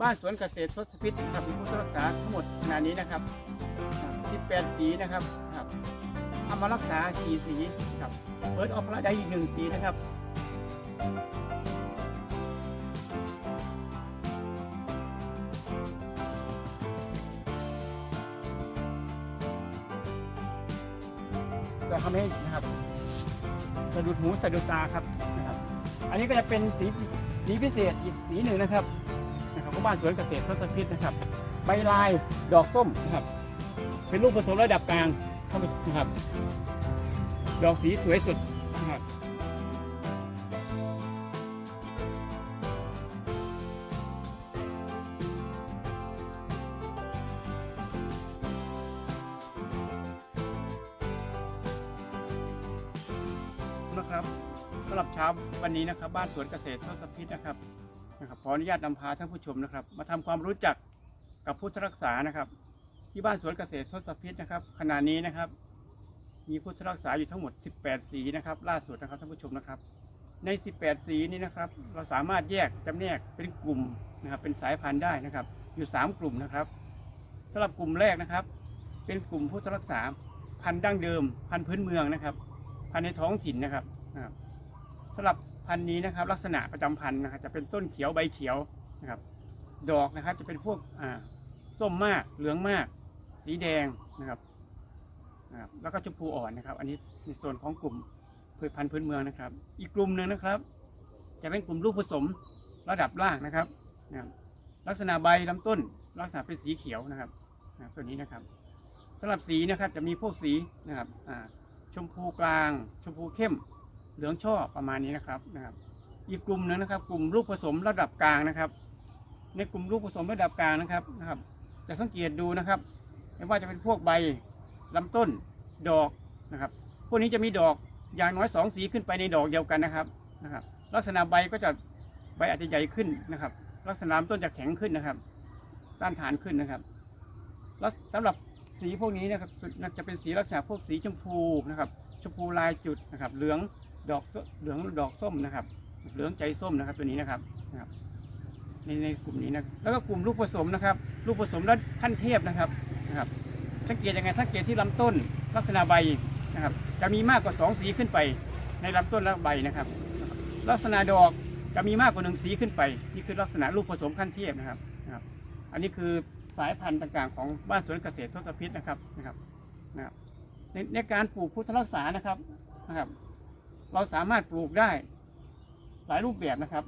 บ้านสวนเกษตรทศพิษนะครับมีผู้รักษาทั้งหมดขนาดนี้นะครับ18 สีนะครับครับเอามารักษาสีสีครับเปิดออกมาได้อีกหนึ่งสีนะครับจะทำให้นะครับสะดุดหูสะดุดตาครับนะครับ อันนี้ก็จะเป็นสีสีพิเศษอีกสีหนึ่งนะครับ บ้านสวนเกษตรทศพิษนะครับใบลายดอกส้มนะครับ เป็นลูกผสมระดับกลางเข้าไปนะครับ ดอกสีสวยสุดนะครับนะครับสำหรับเช้าวันนี้นะครับ บ้านสวนเกษตรทศพิษนะครับ นะครับขออนุญาตนำพาท่านผู้ชมนะครับ มาทำความรู้จักกับพุทธรักษานะครับ ที่บ้านสวนเกษตรทศพิษนะครับ ขณะนี้นะครับ มีพุทธรักษาอยู่ทั้งหมด 18 สีนะครับ ล่าสุดนะครับท่านผู้ชมนะครับ ใน 18 สีนี้นะครับ เราสามารถแยกจำแนกเป็นกลุ่มนะครับ เป็นสายพันธุ์ได้นะครับ อยู่ 3 กลุ่มนะครับสำหรับกลุ่มแรกนะครับ เป็นกลุ่มพุทธรักษาพันธุ์ดั้งเดิม พันธุ์พื้นเมืองนะครับ พันธุ์ในท้องถิ่นนะครับสำหรับ พันธุ์นี้นะครับ ลักษณะประจำพันธุ์นะครับจะเป็นต้นเขียวใบเขียวนะครับ ดอกนะครับจะเป็นพวกอ่าส้มมากเหลืองมาก สีแดงนะครับนะครับ แล้วก็ชมพูอ่อนนะครับ อันนี้ในส่วนของกลุ่มพืชพันธุ์พื้นเมืองนะครับ อีกกลุ่มหนึ่งนะครับ จะเป็นกลุ่มลูกผสมระดับล่างนะครับนะครับ ลักษณะใบลำต้น ลักษณะเป็นสีเขียวนะครับนะบตัวนี้นะครับสำหรับสีนะครับจะมีพวกสีนะครับอ่าชมพูกลาง ชมพูเข้ม เหลืองช่อประมาณนี้นะครับนะครับ อีกกลุ่มหนึงนะครับ กลุ่มลูกผสมระดับกลางนะครับ ในกลุ่มลูกผสมระดับกลางนะครับนะครับ จะสังเกตดูนะครับ ไม่ว่าจะเป็นพวกใบลำต้นดอกนะครับ พวกนี้จะมีดอกอย่างน้อยสองสีขึ้นไปในดอกเดียวกันนะครับนะครับ ลักษณะใบก็จะใบอาจจะใหญ่ขึ้นนะครับ ลักษณะลำต้นจะแข็งขึ้นนะครับต้านทานขึ้นนะครับ แล้วสำหรับสีพวกนี้นะครับน่าจะเป็นสีลักษณะพวกสีชมพูนะครับ ชมพูลายจุดนะครับ เหลือง ดอกส้มเหลืองดอกส้มนะครับ เหลืองใจส้มนะครับตัวนี้นะครับนะครับ ในในกลุ่มนี้นะแล้วก็กลุ่มลูกผสมนะครับ ลูกผสมและขั้นเทพนะครับนะครับ สังเกตยังไงสังเกตที่ลำต้นลักษณะใบนะครับ จะมีมากกว่าสองสีขึ้นไป ในลำต้นและใบนะครับ ลักษณะดอกจะมีมากกว่าหนึ่งสีขึ้นไปนี่คือลักษณะลูกผสมขั้นเทพนะครับนะครับ อันนี้คือสายพันธุ์ต่างๆ ของบ้านสวนเกษตรทศพิษนะครับนะครับนะครับในในการปลูกพุทธรักษานะครับนะครับ เราสามารถปลูกได้หลายรูปแบบนะครับ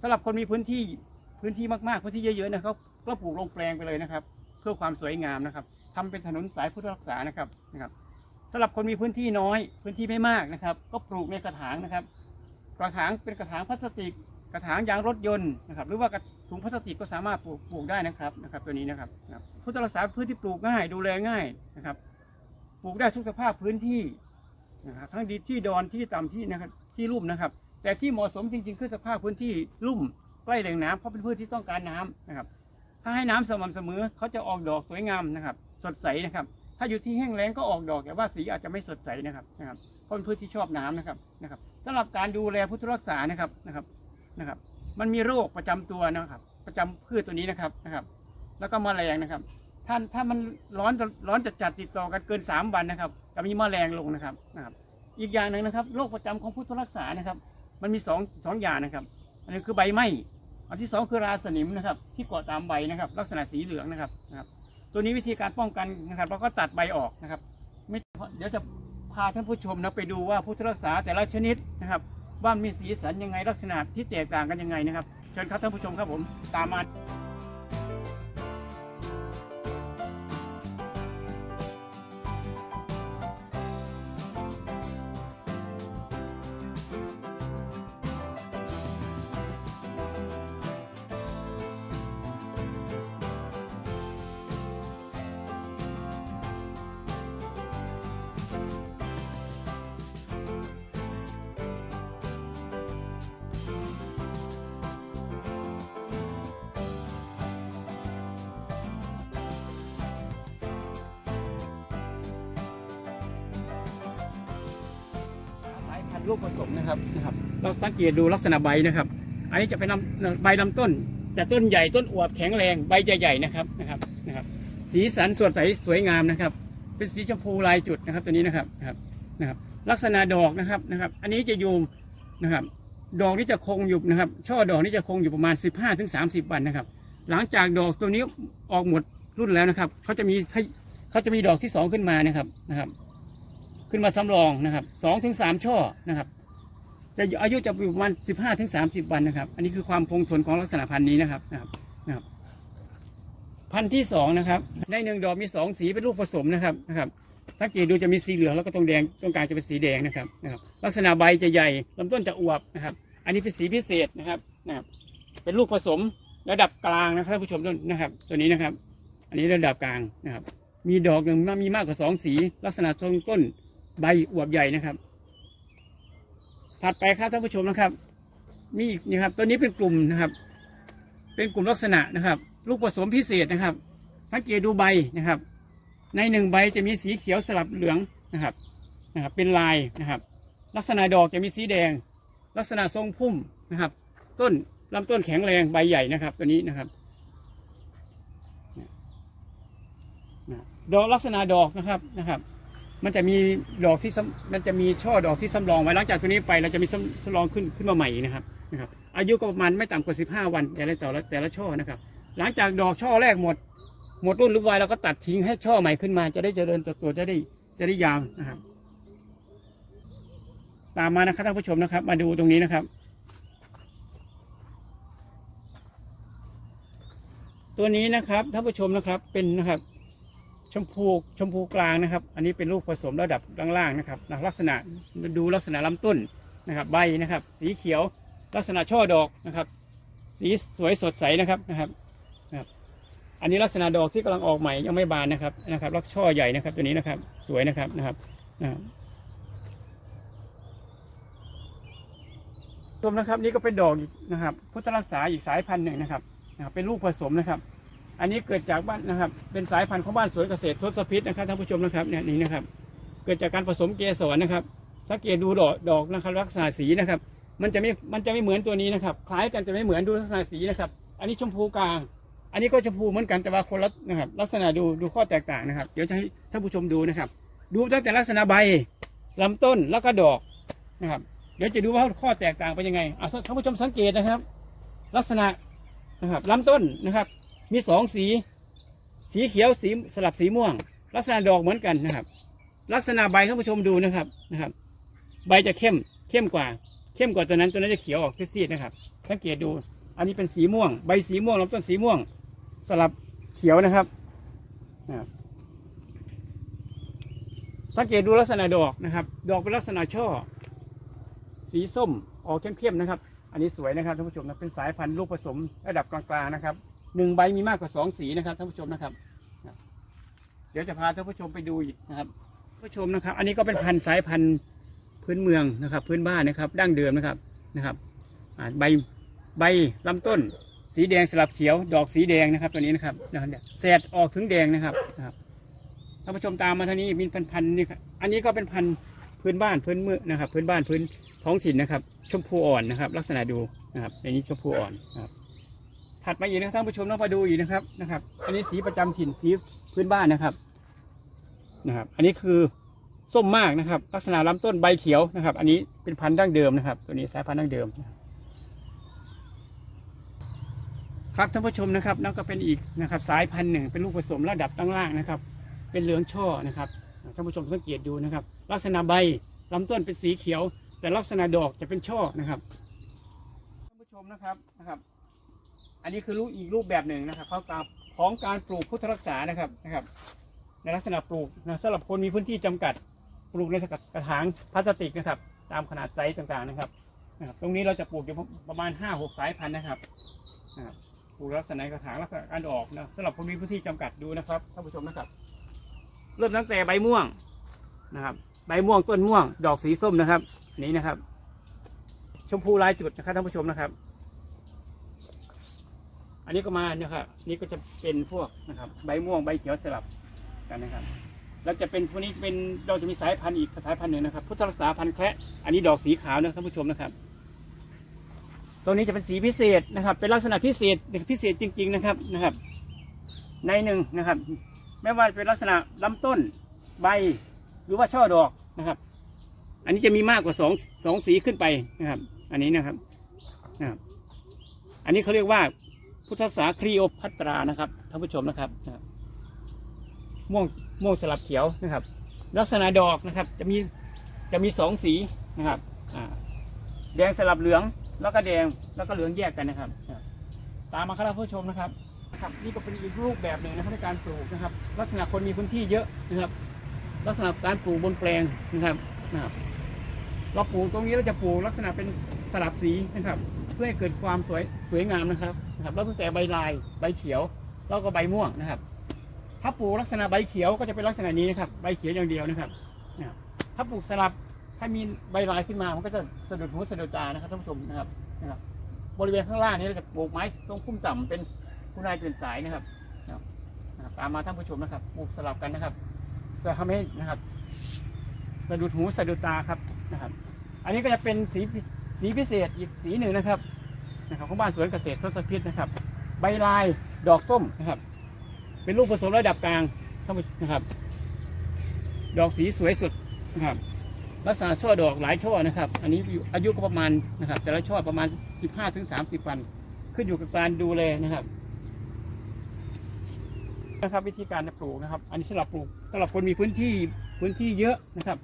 สำหรับคนมีพื้นที่พื้นที่มากๆพื้นที่เยอะๆนะครับก็ปลูกลงแปลงไปเลยนะครับ เพื่อความสวยงามนะครับทำเป็นถนนสายพุทธรักษานะครับนะครับสำหรับคนมีพื้นที่น้อย พื้นที่ไม่มากนะครับ ก็ปลูกในกระถางนะครับ กระถางเป็นกระถางพลาสติก กระถางยางรถยนต์นะครับ หรือว่าถุงพลาสติกก็สามารถปลูกปลูกได้นะครับนะครับ ตัวนี้นะครับนะครับพุทธรักษาพื้นที่ปลูกง่ายดูแลง่ายนะครับ ปลูกได้ทุกสภาพพื้นที่ นะครับทั้งดีที่ดอนที่ต่ำที่นะครับที่ลุ่มนะครับ แต่ที่เหมาะสมจริง ๆ คือสภาพพื้นที่ลุ่มใกล้แหล่งน้ำเพราะเป็นพืชที่ต้องการน้ำนะครับ ถ้าให้น้ำสม่ำเสมอเขาจะออกดอกสวยงามนะครับ สดใสนะครับ ถ้าอยู่ที่แห้งแล้งก็ออกดอกแต่ว่าสีอาจจะไม่สดใสนะครับนะครับเพราะเป็นพืชที่ชอบน้ำนะครับนะครับสำหรับการดูแลพุทธรักษานะครับนะครับนะครับ มันมีโรคประจำตัวนะครับ ประจำพืชตัวนี้นะครับนะครับ แล้วก็แมลงนะครับ ถ้าถ้ามันร้อนร้อนจัดจัดติดต่อกันเกิน3วันนะครับจะมีมแมลงลงนะครับนะครับ อีกอย่างหนึ่งนะครับโรคประจำของพุทธรักษานะครับ มันมีสองสองอย่างนะครับ อันนี้คือใบไหม้อันที่สองคือราสนิมนะครับ ที่เกาะตามใบนะครับ ลักษณะสีเหลืองนะครับนะครับ ตัวนี้วิธีการป้องกันนะครับเราก็ตัดใบออกนะครับ ไม่เดี๋ยวจะพาท่านผู้ชมนะไปดูว่าพุทธรักษาแต่ละชนิดนะครับว่ามีสีสันยังไงลักษณะที่แตกต่างกันยังไงนะครับ เชิญครับท่านผู้ชมครับผมตามมา ลูกผสมนะครับนะครับ เราสังเกตดูลักษณะใบนะครับ อันนี้จะเป็นลำใบลำต้นจะต้นใหญ่ต้นอวบแข็งแรงใบจะใหญ่นะครับนะครับนะครับ สีสันสดใสสวยงามนะครับ เป็นสีชมพูลายจุดนะครับตัวนี้นะครับนะครับนะครับ ลักษณะดอกนะครับนะครับ อันนี้จะอยู่นะครับ ดอกนี่จะคงอยู่นะครับ ช่อดอกนี่จะคงอยู่ประมาณ 15-30ถึง30 วันนะครับ หลังจากดอกตัวนี้ออกหมดรุ่นแล้วนะครับเขาจะมีเขาจะมีดอกที่สองขึ้นมานะครับนะครับ ขึ้นมาสำรองนะครับสองถึงสามช่อนะครับ จะอายุจะอยู่ประมาณสิบห้าถึงสามสิบวันนะครับ อันนี้คือความคงทนของลักษณะพันธุ์นี้นะครับนะครับนะครับ พันธุ์ที่สองนะครับในหนึ่งดอกมีสองสีเป็นลูกผสมนะครับนะครับสังเกตดูจะมีสีเหลืองแล้วก็ตรงแดงตรงกลางจะเป็นสีแดงนะครับนะครับ ลักษณะใบจะใหญ่ลำต้นจะอวบนะครับ อันนี้เป็นสีพิเศษนะครับนะครับ เป็นลูกผสมระดับกลางนะครับผู้ชมนนะครับ ตัวนี้นะครับ อันนี้ระดับกลางนะครับ มีดอกหนึ่งมีมากกว่าสองสี ลักษณะทรงต้น ใบอวบใหญ่นะครับ ถัดไปครับท่านผู้ชมนะครับ มีอีกนี่ครับตัวนี้เป็นกลุ่มนะครับ เป็นกลุ่มลักษณะนะครับ ลูกผสมพิเศษนะครับ สังเกตดูใบนะครับ ในหนึ่งใบจะมีสีเขียวสลับเหลืองนะครับนะครับ เป็นลายนะครับ ลักษณะดอกจะมีสีแดง ลักษณะทรงพุ่มนะครับ ต้นลำต้นแข็งแรงใบใหญ่นะครับ ตัวนี้นะครับดอกลักษณะดอกนะครับนะครับ มันจะมีดอกที่มันจะมีช่อดอกที่สำรองไว้หลังจากตัวนี้ไปเราจะมีสำสำรองขึ้นขึ้นมาใหม่นะครับนะครับ อายุก็ประมาณไม่ต่ำกว่า 15 วันแต่ละแต่ละแต่ละช่อนะครับ หลังจากดอกช่อแรกหมด หมดรุ่นหรือวัยเราก็ตัดทิ้งให้ช่อใหม่ขึ้นมา จะได้เจริญเติบโตจะได้จะได้ยาวนะครับ ตามมานะครับท่านผู้ชมนะครับ มาดูตรงนี้นะครับ ตัวนี้นะครับท่านผู้ชมนะครับเป็นนะครับ ชมพูชมพูกลางนะครับ อันนี้เป็นลูกผสมระดับล่างๆนะครับลักษณะดูลักษณะลำต้นนะครับ ใบนะครับ สีเขียวลักษณะช่อดอกนะครับ สีสวยสดใสนะครับนะครับนะครับ อันนี้ลักษณะดอกที่กำลังออกใหม่ยังไม่บานนะครับนะครับล้วช่อใหญ่นะครับ ตัวนี้นะครับ สวยนะครับนะครับนะครับชมนะครับนี่ก็เป็นดอกอีกนะครับ พุทธรักษาอีกสายพันธุ์หนึ่งนะครับนะครับ เป็นลูกผสมนะครับ อันนี้เกิดจากบ้านนะครับ เป็นสายพันธุ์ของบ้านสวนเกษตรทศพิษนะครับท่านผู้ชมนะครับเนี่ยนี่นะครับ เกิดจากการผสมเกสรนะครับ สังเกตดูดอกดอกนะครับลักษณะสีนะครับ มันจะไม่มันจะไม่เหมือนตัวนี้นะครับ คล้ายกันจะไม่เหมือนดูลักษณะสีนะครับ อันนี้ชมพูกลาง อันนี้ก็ชมพูเหมือนกันแต่ว่าคนละนะครับ ลักษณะดูดูข้อแตกต่างนะครับ เดี๋ยวจะให้ท่านผู้ชมดูนะครับ ดูตั้งแต่ลักษณะใบลำต้นแล้วก็ดอกนะครับ เดี๋ยวจะดูว่าข้อแตกต่างเป็นยังไงอะท่านผู้ชมสังเกตนะครับ ลักษณะนะครับลำต้นนะครับ มีสองสี สีเขียวสีสลับสีม่วง ลักษณะดอกเหมือนกันนะครับ ลักษณะใบท่านผู้ชมดูนะครับนะครับ ใบจะเข้มเข้มกว่า เข้มกว่าตัวนั้นตัวนั้นจะเขียวออกซีดๆนะครับ สังเกตดู อันนี้เป็นสีม่วง ใบสีม่วงลำต้นสีม่วง สลับเขียวนะครับนะครับสังเกตดูลักษณะดอกนะครับ ดอกเป็นลักษณะช่อ สีส้มออกเข้มๆนะครับ อันนี้สวยนะครับท่านผู้ชมนะเป็นสายพันธุ์ลูกผสมระดับกลางๆนะครับ หนึ่งใบมีมากกว่าสองสีนะครับท่านผู้ชมนะครับ เดี๋ยวจะพาท่านผู้ชมไปดูอีกนะครับท่านผู้ชมนะครับ อันนี้ก็เป็นพันธุ์สายพันธุ์พื้นเมืองนะครับ พื้นบ้านนะครับ ดั้งเดิมนะครับนะครับใบใบลำต้น สีแดงสลับเขียว ดอกสีแดงนะครับตัวนี้นะครับนะครับเนี่ยแสดออกถึงแดงนะครับนะครับท่านผู้ชมตามมาทางนี้มีพันพันนี่ครับอันนี้ก็เป็นพันธุ์พื้นบ้านพื้นเมืองนะครับ พื้นบ้านพื้นท้องถิ่นนะครับ ชมพูอ่อนนะครับ ลักษณะดูนะครับในนี้ชมพูอ่อนนะครับ ถัดมาอีกนะครับท่านผู้ชมต้องมาดูอีกนะครับนะครับ อันนี้สีประจำถิ่นสีพื้นบ้านนะครับนะครับ อันนี้คือส้มมากนะครับ ลักษณะลำต้นใบเขียวนะครับ อันนี้เป็นพันธุ์ดั้งเดิมนะครับ ตัวนี้สายพันธุ์ดั้งเดิม ครับท่านผู้ชมนะครับนั่นก็เป็นอีกนะครับ สายพันธุ์หนึ่งเป็นลูกผสมระดับล่างๆนะครับ เป็นเหลืองช่อนะครับท่านผู้ชมสังเกตดูนะครับ ลักษณะใบลำต้นเป็นสีเขียว แต่ลักษณะดอกจะเป็นช่อนะครับท่านผู้ชมนะครับนะครับ อันนี้คือรูปอีกรูปแบบหนึ่งนะครับเขาตามของการปลูกพุทธรักษานะครับนะครับ ในลักษณะปลูกนะสำหรับคนมีพื้นที่จำกัดปลูกในกระถางพลาสติกนะครับ ตามขนาดไซส์ต่างๆนะครับนะครับ ตรงนี้เราจะปลูกอยู่ประมาณห้าหกสายพันธุ์นะครับนะครับปลูกลักษณะกระถางแล้วก็การออกนะสำหรับคนมีพื้นที่จำกัดดูนะครับท่านผู้ชมนะครับ เริ่มตั้งแต่ใบม่วงนะครับ ใบม่วงต้นม่วง ดอกสีส้มนะครับอันนี้นะครับ ชมพูลายจุดนะครับท่านผู้ชมนะครับ อันนี้ก็มาเนี่ยครับนี่ก็จะเป็นพวกนะครับ ใบม่วงใบเขียวสลับกันนะครับ แล้วจะเป็นพวกนี้เป็นเราจะมีสายพันธุ์อีกสายพันธุ์หนึ่งนะครับ พุทธรักษาพันธุ์แคระอันนี้ดอกสีขาวนะท่านผู้ชมนะครับตตัวนี้จะเป็นสีพิเศษนะครับ เป็นลักษณะพิเศษพิเศษจริง ๆนะครับนะครับ ในหนึ่งนะครับ ไม่ว่าเป็นลักษณะลำต้นใบหรือว่าช่อดอกนะครับ อันนี้จะมีมากกว่าสองสองสีขึ้นไปนะครับ อันนี้นะครับนะครับ อันนี้เขาเรียกว่า พุทธศาครีโอพัตรานะครับท่านผู้ชมนะครับม่วงม่วงสลับเขียวนะครับ ลักษณะดอกนะครับ จะมีจะมีสองสีนะครับแดงสลับเหลืองแล้วก็แดงแล้วก็เหลืองแยกกันนะครับ ตามมาครับท่านผู้ชมนะครับครับนี่ก็เป็นอีกรูปแบบหนึ่งนะครับในการปลูกนะครับ ลักษณะคนมีพื้นที่เยอะนะครับ ลักษณะการปลูกบนแปลงนะครับนะครับ เราปลูกตรงนี้เราจะปลูกลักษณะเป็นสลับสีนะครับ พื่อให้เกิดความสวยสวยงามนะครับนะครับแล้วตั้งแต่ใบลายใบเขียวแล้วก็ใบม่วงนะครับ ถ้าปลูกลักษณะใบเขียวก็จะเป็นลักษณะนี้นะครับ ใบเขียวอย่างเดียวนะครับนะครับถ้าปลูกสลับถ้ามีใบลายขึ้นมามันก็จะสะดุดหูสะดุดตานะครับท่านผู้ชมนะครับนะครับ บริเวณข้างล่างนี้เราจะปลูกไม้ทรงพุ่มต่ำเป็นคุณนายตื่นสายนะครับนะครับตามมาท่านผู้ชมนะครับปลูกสลับกันนะครับเพื่อทำให้นะครับสะดุดหูสะดุดตาครับนะครับ อันนี้ก็จะเป็นสี สีพิเศษอีกสีหนึ่งนะครับนะครับของบ้านสวนเกษตรทศพิษนะครับ ใบลายดอกส้มนะครับ เป็นลูกผสมระดับกลางท่านผู้นะครับ ดอกสีสวยสุดนะครับลักษณะช่อดอกหลายช่อนะครับ อันนี้อายุก็ประมาณนะครับ แต่ละช่อประมาณ 15ถึง30 วัน ขึ้นอยู่กับการดูแลนะครับนะครับวิธีการปลูกนะครับ อันนี้สำหรับปลูกสำหรับคนมีพื้นที่พื้นที่เยอะนะครับ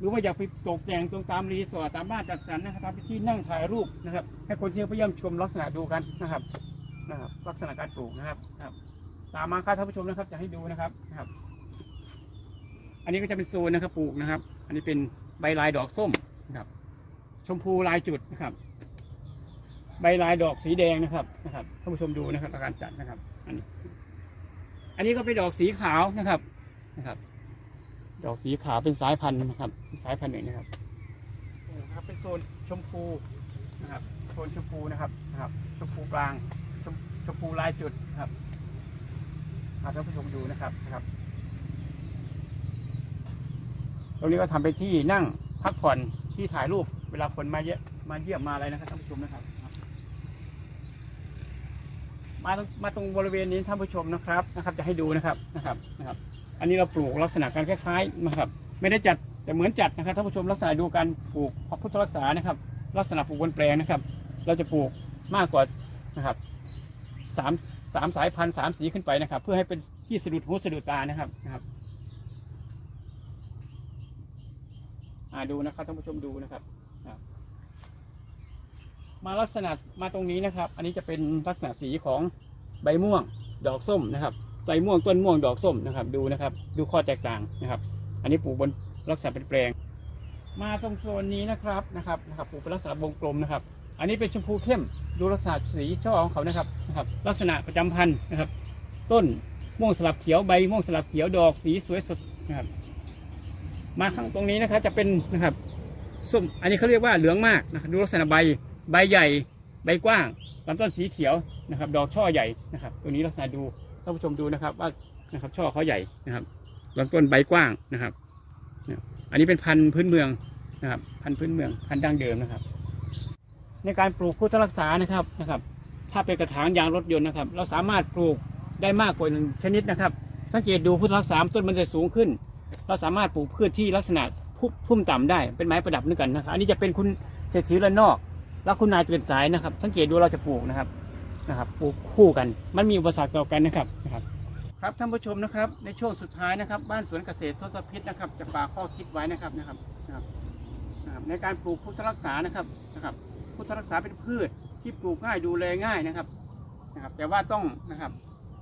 หรือว่าอยากไปตกแต่งตรงตามรีสอร์ทตามบ้านจัดสรรนะครับทำเป็นที่นั่งถ่ายรูปนะครับ ให้คนที่ไปเยี่ยมชมลักษณะดูกันนะครับนะครับ ลักษณะการปลูกนะครับครับ ตามมาครับท่านผู้ชมนะครับจะให้ดูนะครับนะครับ อันนี้ก็จะเป็นโซนนะครับปลูกนะครับ อันนี้เป็นใบลายดอกส้มนะครับ ชมพูลายจุดนะครับ ใบลายดอกสีแดงนะครับนะครับท่านผู้ชมดูนะครับการจัดนะครับ อันนี้ อันนี้ก็เป็นดอกสีขาวนะครับนะครับ ดอกสีขาวเป็นสายพันธุ์นะครับ สายพันธุ์หนึ่งนะครับนะครับ เป็นโซนชมพูนะครับโซนชมพูนะครับนะครับชมพูกลางชมชมพูลายจุดนะครับอ่าท่านผู้ชมดูนะครับนะครับ ตรงนี้ก็ทำเป็นที่นั่งพักผ่อนที่ถ่ายรูปเวลาคนมาเยอะมาเยี่ยมมาอะไรนะครับท่านผู้ชมนะครับ มาตรงมาตรงบริเวณนี้ท่านผู้ชมนะครับนะครับ จะให้ดูนะครับนะครับนะครับ อันนี้เราปลูกลักษณะการคล้ายๆนะครับ ไม่ได้จัดแต่เหมือนจัดนะครับท่านผู้ชมลักษณะดูการปลูกพระพุทธรักษานะครับ ลักษณะปลูกบนแปลงนะครับ เราจะปลูกมากกว่านะครับสามสามสายพันธุ์สามสีขึ้นไปนะครับ เพื่อให้เป็นที่สะดุดหูสะดุดตานะครับนะครับดูนะครับท่านผู้ชมดูนะครับ มาลักษณะมาตรงนี้นะครับ อันนี้จะเป็นลักษณะสีของใบม่วงดอกส้มนะครับ ใบม่วงต้นม่วงดอกส้มนะครับ ดูนะครับ ดูข้อแตกต่างนะครับ อันนี้ปลูกบนลักษณะเป็นแปลง มาตรงโซนนี้นะครับนะครับนะครับปลูกเป็นลักษณะวงกลมนะครับ อันนี้เป็นชมพูเข้มดูลักษณะสีช่อของเขานะครับนะครับ ลักษณะประจำพันธุ์นะครับ ต้นม่วงสลับเขียวใบม่วงสลับเขียวดอกสีสวยสดนะครับ มาข้างตรงนี้นะครับจะเป็นนะครับส้มอันนี้เขาเรียกว่าเหลืองมากนะครับดูลักษณะใบใบใหญ่ ใบกว้างลำต้นสีเขียวนะครับ ดอกช่อใหญ่นะครับ ตัวนี้ลักษณะดูานผู้ชมดูนะครับ ว่านะครับช่อเขาใหญ่นะครับลำต้นใบกว้างนะครับ อันนี้เป็นพันธุ์พื้นเมืองนะครับ พันธุ์พื้นเมืองพันธุ์ดั้งเดิมนะครับ ในการปลูกพุทธรักษานะครับนะครับ ถ้าเป็นกระถางยางรถยนต์นะครับ เราสามารถปลูกได้มากกว่าหนึ่งชนิดนะครับ สังเกตดูพุทธรักษาต้นมันจะสูงขึ้น เราสามารถปลูกพืชที่ลักษณะพุ่มพุ่มต่ำได้เป็นไม้ประดับด้วยกันนะครับ อันนี้จะเป็นคุณเศรษฐีระนอก แล้วคุณนายตื่นสายนะครับ สังเกตดูเราจะปลูกนะครับ นะครับปลูกคู่กัน มันมีอุปสรรคต่อกันนะครับนะครับ ครับท่านผู้ชมนะครับ ในช่วงสุดท้ายนะครับ บ้านสวนเกษตรทศพิษนะครับ จะฝากข้อคิดไว้นะครับนะครับนะครับนะครับในการปลูกพุทธรักษานะครับนะครับ พุทธรักษาเป็นพืชที่ปลูกง่ายดูแลง่ายนะครับนะครับ แต่ว่าต้องนะครับ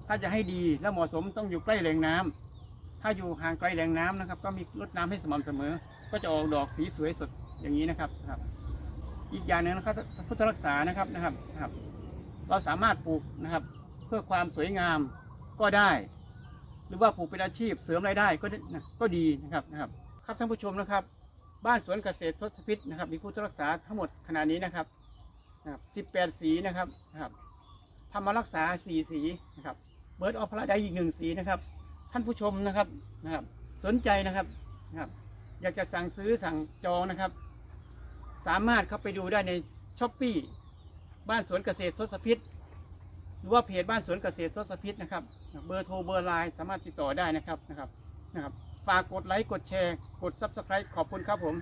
ถ้าจะให้ดีและเหมาะสมต้องอยู่ใกล้แหล่งน้ำถ้าอยู่ห่างไกลแหล่งน้ำนะครับ ก็มีรดน้ำให้สม่ำเสมอ ก็จะออกดอกสีสวยสดอย่างนี้นะครับครับ อีกอย่างหนึ่งนะครับพุทธรักษานะครับนะครับนะครับ เราสามารถปลูกนะครับ เพื่อความสวยงามก็ได้ หรือว่าปลูกเป็นอาชีพเสริมรายได้ก็ได้นะก็ดีนะครับนะครับ ครับท่านผู้ชมนะครับ บ้านสวนเกษตรทศพิษนะครับ มีพุทธรักษาทั้งหมดขนาดนี้นะครับนะครับสิบแปดสีนะครับนะครับธรรมรักษาสี่สีนะครับเบิร์ดออฟพระได้อีกหนึ่งสีนะครับ ท่านผู้ชมนะครับนะครับ สนใจนะครับนะครับ อยากจะสั่งซื้อสั่งจองนะครับ สามารถเข้าไปดูได้ในช้อปปี้ บ้านสวนเกษตรสดสพิษหรือว่าเพจบ้านสวนเกษตรสดสพิษนะครับ เบอร์โทรเบอร์ไลน์สามารถติดต่อได้นะครับนะครับนะครับ ฝากกดไลค์กดแชร์ กดซับสไครต์ขอบคุณครับผม